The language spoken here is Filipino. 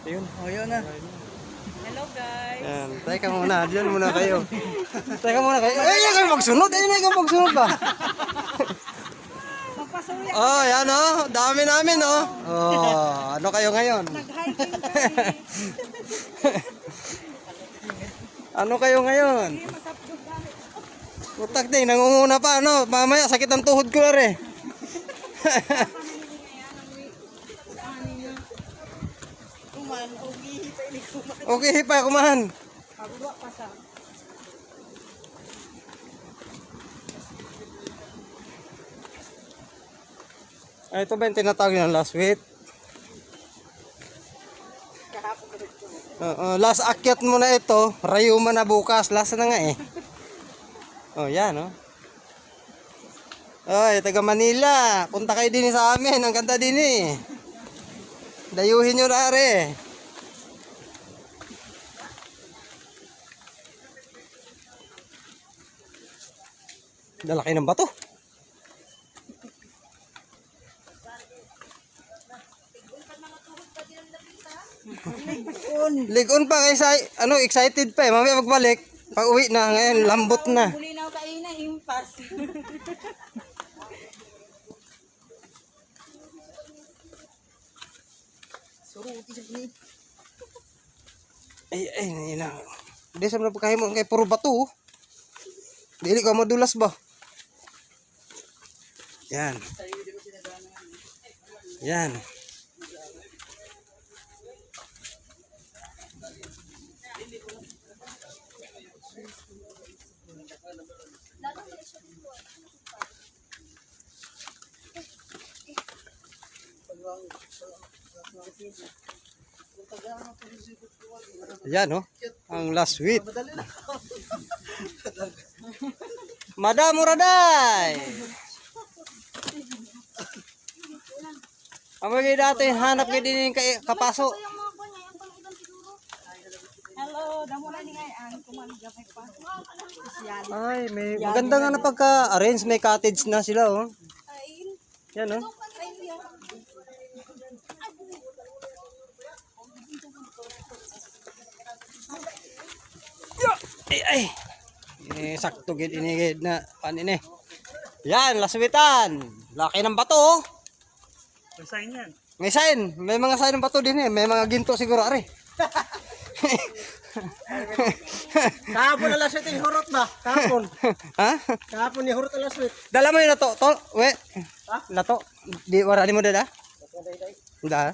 Ayun. Oh, yun na. Hello guys. Yan. Teka muna. Diyan muna kayo. Teka muna kayo. Eh, yan kayo magsunod. Eh, yan kayo magsunod ba? Magpasuya. Oh, yan oh. Dami namin oh. Oh, ano kayo ngayon? Nag-hiking kami. Ano kayo ngayon? Utak din, nangunguna pa ano. Mamaya sakit ang tuhod ko na rin. Kuman, ugi, pwede kuman. Okay pa, kumahan. Pagwa pa sa. Ay, ito ba yung tinatawag ng last rin ko. Oo, last akyat mo na ito, rayuma na bukas, last na nga eh. Oh, yan oh. Oy, taga Manila, punta kayo din sa amin, ang ganda din eh. Dayuhin nyo na are. Dalaki ng bato. Ligon pa kaysa ano excited pa eh. Mamaya magbalik. Pag uwi na ngayon lambot na. Huli na ako kaina, impas. Ay ay ay na. Di sa mga pagkahimo kay puro bato. Dili ka madulas ba? Yan. Yan. Yan oh. Ang last week. Madam Muraday. Amagay dati hanap kayo din kay kapaso. Hello, damo na ni ngayon. Kuman, gamay pa. Ay, may maganda nga na pagka-arrange may cottage na sila oh. Yan oh. Ay ay. Ini sakto gid ini gid na pan ini. Yan, laswitan. Laki ng bato oh. Sign yan. May sign, may mga sign ng bato din eh. May mga ginto siguro are. Kahapon na last week, hurot ba? Kahapon. ha? Kahapon ni hurot na last week. Dala mo yung lato, to, we. Lato. Di wala ni mo dada? Da.